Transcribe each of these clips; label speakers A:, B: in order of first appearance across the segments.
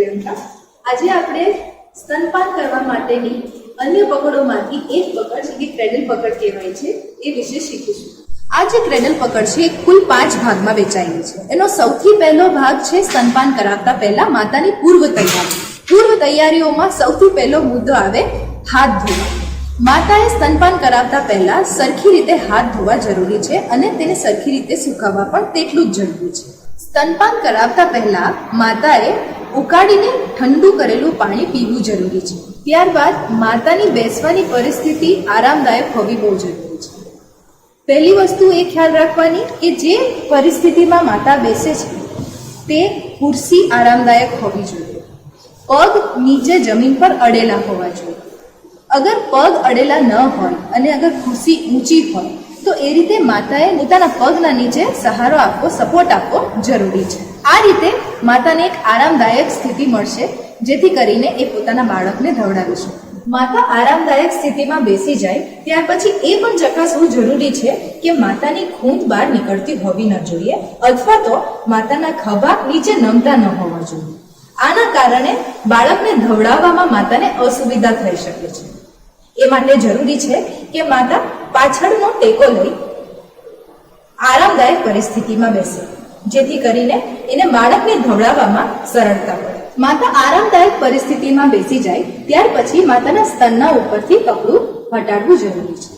A: પ્રિયંકા. આજે આપણે સ્તનપાન કરવા માટેની અન્ય પકડોમાંથી એક પકડ જે કે ક્રેડલ પકડ કહેવાય છે, એ વિશે શીખીશું. આ જે ક્રેડલ પકડ છે કુલ પાંચ ભાગમાં વેચાયેલી છે. એનો સૌથી પહેલો ભાગ છે સ્તનપાન કરાવતા પહેલા માતાની પૂર્વ તૈયારી. પૂર્વ તૈયારીઓમાં સૌથી પહેલો મુદ્દો આવે હાથ ધોવા. માતાએ સ્તનપાન કરાવતા પહેલા સરખી રીતે હાથ ધોવા જરૂરી છે અને તેને સરખી રીતે સુકાવવા પણ તેટલું જ જરૂરી છે. સ્તનપાન કરાવતા પહેલા માતાએ ઉકાળીને ઠંડુ કરેલું પાણી પીવું જરૂરી છે. ત્યારબાદ માતાની બેસવાની પરિસ્થિતિ આરામદાયક હોવી બહુ જરૂરી છે. પહેલી વસ્તુ એ ખ્યાલ રાખવાની કે જે પરિસ્થિતિમાં માતા બેસે છે, તે ખુરશી આરામદાયક હોવી જોઈએ. પગ નીચે જમીન પર અડેલા હોવા જોઈએ. અગર પગ અડેલા ન હોય અને અગર ખુરશી ઊંચી હોય, તો એ રીતે માતાએ પોતાના પગના નીચે સહારો આપવો, સપોર્ટ આપવો જરૂરી છે. આ રીતે માતાને એક આરામદાયક સ્થિતિ મળશે, જેથી કરીને એ પોતાના બાળકને ધવડાવી શકે માતા આરામદાયક સ્થિતિમાં બેસી જાય, ત્યાર પછી એ પણ ચકાસવું જરૂરી છે કે માતાની ખૂંદ બહાર નીકળતી હોવી ન જોઈએ, અથવા તો માતાના ખભા નીચે નમતા ન હોવા જોઈએ. આના કારણે બાળકને ધવડાવવામાં માતાને અસુવિધા થઈ શકે છે. એ માટે જરૂરી છે કે માતા પાછળનો ટેકો લઈ આરામદાયક પરિસ્થિતિમાં બેસે, જેથી કરીને એને બાળકને ધવડાવવામાં સરળતા પડે માતા આરામદાયક પરિસ્થિતિમાં બેસી જાય, ત્યાર પછી માતાના સ્તનના ઉપરથી કપડું હટાડવું જરૂરી છે.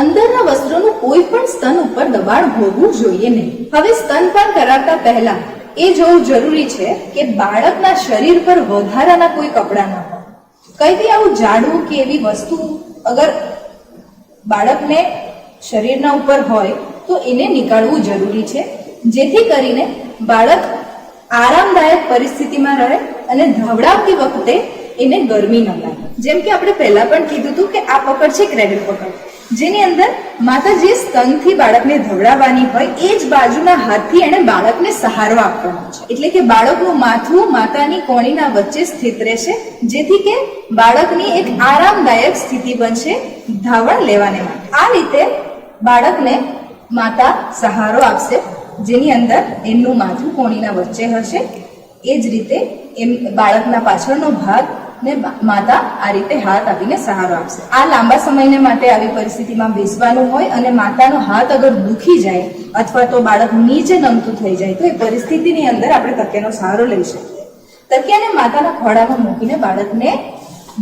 A: અંદરના વસ્ત્રોનું કોઈ પણ સ્તન ઉપર દબાણ હોવું જોઈએ નહીં. હવે સ્તનપાન કરાવતા પહેલા એ જોવું જરૂરી છે કે બાળકના શરીર પર વધારાના કોઈ કપડાં ન હોય. કઈ બી આવું જાડું કે એવી વસ્તુ અગર બાળકને શરીરના ઉપર હોય, તો એને નીકાળવું જરૂરી છે. જેથી કરીને બાળક આરામદાયક પરિસ્થિતિમાં રહે અને ધવડાવતી વખતે એને ગરમી ન લાગે. જેમ કે આપણે પહેલા પણ કીધું હતું કે આ પકડ છે ક્રેડિટ પકડ. જેની અંદર માતા જે સ્તનથી બાળકને ધવડાવવાની હોય એ જ બાજુના હાથથી એને બાળકને સહારો આપવાનો છે. એટલે કે બાળકનું માથું માતાની કોણીના વચ્ચે સ્થિત રહેશે, જેથી કે બાળકની એક આરામદાયક સ્થિતિ બનશે ધાવણ લેવાને માટે. આ રીતે બાળકને માતા સહારો આપશે. જેની અંદર એમનું માથું કોણીના વચ્ચે હશે. એ જ રીતે એમ બાળકના પાછળનો ભાગ ને માતા આ રીતે હાથ આપીને સહારો આપશે. આ લાંબા સમયને માટે આવી પરિસ્થિતિમાં બેસવાનું હોય અને માતાનો હાથ અગર દુખી જાય અથવા તો બાળક નીચે નમતું થઈ જાય, તો એ પરિસ્થિતિની અંદર આપણે તકિયાનો સહારો લઈ શકીએ. તકિયાને માતાના ખોળામાં મૂકીને બાળકને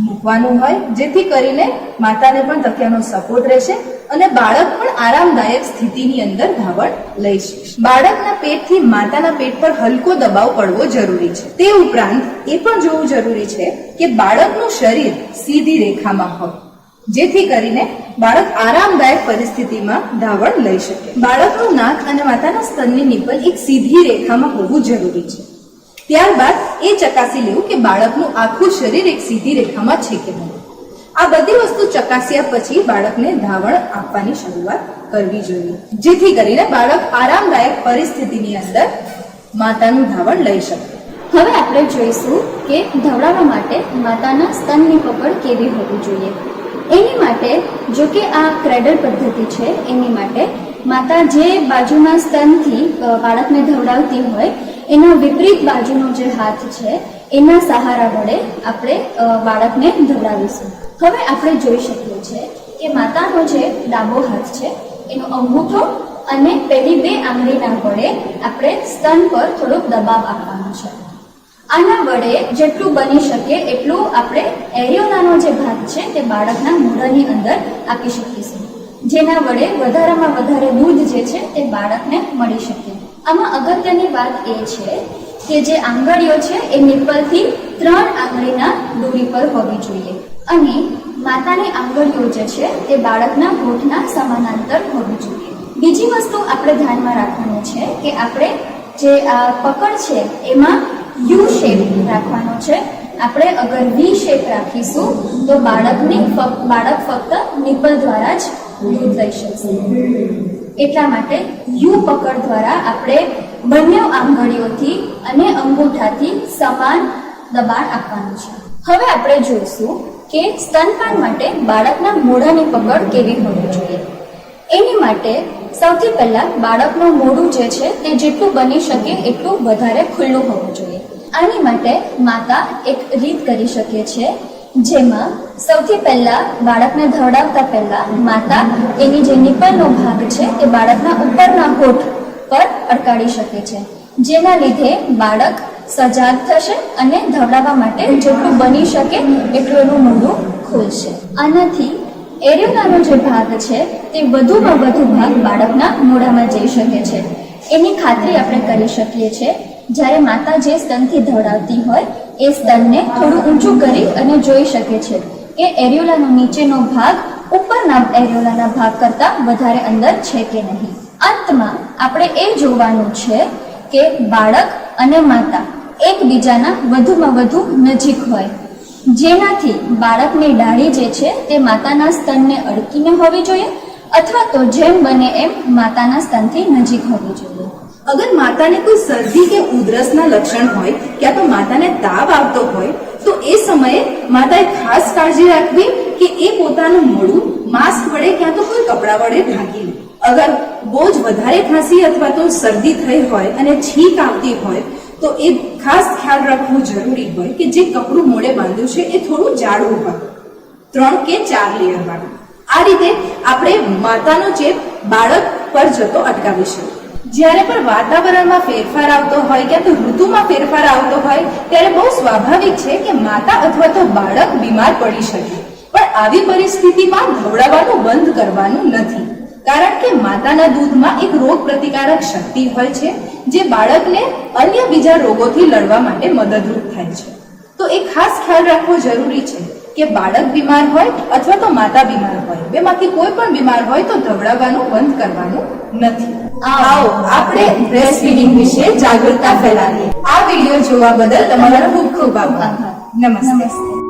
A: મૂકવાનું હોય, જેથી કરીને માતાને પણ તકિયાનો સપોર્ટ રહેશે અને બાળક પણ આરામદાયક સ્થિતિની અંદર ધાવણ લઈ શકે. બાળકના પેટથી માતાના પેટ પર હલકો દબાવ પડવો જરૂરી છે. તે ઉપરાંત એ પણ જોવું જરૂરી છે કે બાળકનું શરીર સીધી રેખામાં હોય, જેથી કરીને બાળક આરામદાયક પરિસ્થિતિમાં ધાવણ લઈ શકે. બાળકનું નાક અને માતાના સ્તનની નિપલ એક સીધી રેખામાં હોવું જરૂરી છે. ત્યારબાદ એ ચકાસી લેવું કે બાળકનું આખું શરીર એક સીધી રેખામાં છે કે નહીં. આ બધી વસ્તુ ચકાસ્યા પછી બાળકને ધાવણ આપવાની શરૂઆત કરવી જોઈએ. જેથી કરીને બાળક આરામદાયક પરિસ્થિતિની અંદર માતાનું ધાવણ લઈ શકે.
B: હવે આપણે જોઈશું કે ધવડાવવા માટે માતાના સ્તનની પકડ કેવી હોવી જોઈએ. એની માટે જો કે આ ક્રેડલ પદ્ધતિ છે, એની માટે માતા જે બાજુના સ્તનથી બાળકને ધવડાવતી હોય એના વિપરીત બાજુનો જે હાથ છે, એના સહારા વડે આપણે બાળકને ધવડાવીશું હવે આપણે જોઈ શકીએ છીએ કે માતાનો જે ડાબો હાથ છે, એનો અંગૂઠો અને પેલી બે આંગળીના વડે આપણે સ્તન પર થોડોક દબાવ આપવાનો છે. આના વડે જેટલું બની શકે એટલું આપણે એરિયોનાનો જે ભાગ છે, તે બાળકના મોઢાની અંદર આપી શકીશું. જેના વડે વધારામાં વધારે દૂધ જે છે, તે બાળકને મળી શકે. આમાં અગત્યની વાત એ છે કે જે આંગળીઓ છે એ નિપલથી ત્રણ આંગળીના દૂરી પર હોવી જોઈએ. અને માતાની આંગળીઓ જે છે તે બાળકના હોઠના સમાનાંતર હોવી જોઈએ. બીજી વસ્તુ આપણે ધ્યાનમાં રાખવાની છે કે આપણે જે આ પકડ છે એમાં યુ શેપ રાખવાનો છે. આપણે અગર વી શેપ રાખીશું તો બાળકની બાળક ફક્ત નિપલ દ્વારા જ દૂધ લઈ શકશે. એટલા માટે યુ પકડ દ્વારા આપણે બંને આંગળીઓથી અને અંગૂઠાથી સમાન દબાણ આપવાનું છે. હવે આપણે જોઈશું કે સ્તનપાન માટે બાળકના મોઢાની પકડ કેવી હોવી જોઈએ. એની માટે સૌથી પહેલા બાળકનું મોઢું જે છે તે જેટલું બની શકે એટલું વધારે ખુલ્લું હોવું જોઈએ. આની માટે માતા એક રીત કરી શકે છે જેમાં સૌથી પહેલા બાળકને ધવડાવતા પહેલા માતા એની જે નિપલનો ભાગ છે તે બાળકના ઉપરના હોઠ પર અડકાડી શકે છે. જેના લીધે બાળક સજાગ થશે અને ધવડાવવા માટે જેટલું બની શકે એટલું એનું મોઢું ખુલશે. આનાથી એરિયોનાનો જે ભાગ છે તે વધુમાં વધુ ભાગ બાળકના મોઢામાં જઈ શકે છે. એની ખાતરી આપણે કરી શકીએ છીએ. જ્યારે માતા જે સ્તનથી ધવડાવતી હોય એ સ્તનને થોડું ઊંચું કરી અને જોઈ શકે છે. કે એરિયોલાનો નીચેનો ભાગ, ઉપરના એરિયોલાના ભાગ કરતાં વધારે અંદર છે કે નહીં. અંતમાં આપણે એ જોવાનું છે કે બાળક અને માતા એકબીજાના વધુમાં વધુ નજીક હોય. જેનાથી બાળકની ડાળી જે છે તે માતાના સ્તનને અડકીને હોવી જોઈએ, અથવા તો જેમ બને એમ માતાના સ્તનથી નજીક હોવી જોઈએ.
A: અગર માતાને કોઈ શરદી કે ઉધરસના લક્ષણ હોય ક્યાં તો માતાને તાવ આવતો હોય, તો એ સમયે માતાએ ખાસ કાળજી રાખવી કે એ પોતાનું મોઢું માસ્ક વડે ક્યાં તો કોઈ કપડા વડે ઢાંકી લે. અગર બહુ જ વધારે ખાંસી અથવા તો શરદી થઈ હોય અને છીંક આવતી હોય, તો એ ખાસ ખ્યાલ રાખવું જરૂરી હોય કે જે કપડું મોઢે બાંધ્યું છે એ થોડું જાડું હોય. ત્રણ કે ચાર લેયરવાળું આ રીતે આપણે માતાનો ચેપ બાળક પર જતો અટકાવી શકીએ. જ્યારે પણ વાતાવરણમાં ફેરફાર આવતો હોય કે તો ઋતુમાં ફેરફાર આવતો હોય, ત્યારે બહુ સ્વાભાવિક છે કે માતા અથવા તો બાળક બીમાર પડી શકે. પણ આવી પરિસ્થિતિમાં ધવડાવવાનું બંધ કરવાનું નથી. કારણ કે માતાના દૂધમાં એક રોગ પ્રતિકારક શક્તિ હોય છે, જે બાળકને અન્ય બીજા રોગોથી લડવા માટે મદદરૂપ થાય છે. તો એ ખાસ ખ્યાલ રાખવો જરૂરી છે કે બાળક બીમાર હોય અથવા તો માતા બીમાર હોય. બેમાંથી કોઈ પણ બીમાર હોય તો ધવડાવવાનું બંધ કરવાનું નથી. આવો. આપણે બ્રેસ્ટ ફીડિંગ વિશે જાગૃતતા ફેલાવીએ. આ વીડિયો જોવા બદલ તમારો ખૂબ ખૂબ આભાર.
B: નમસ્તે.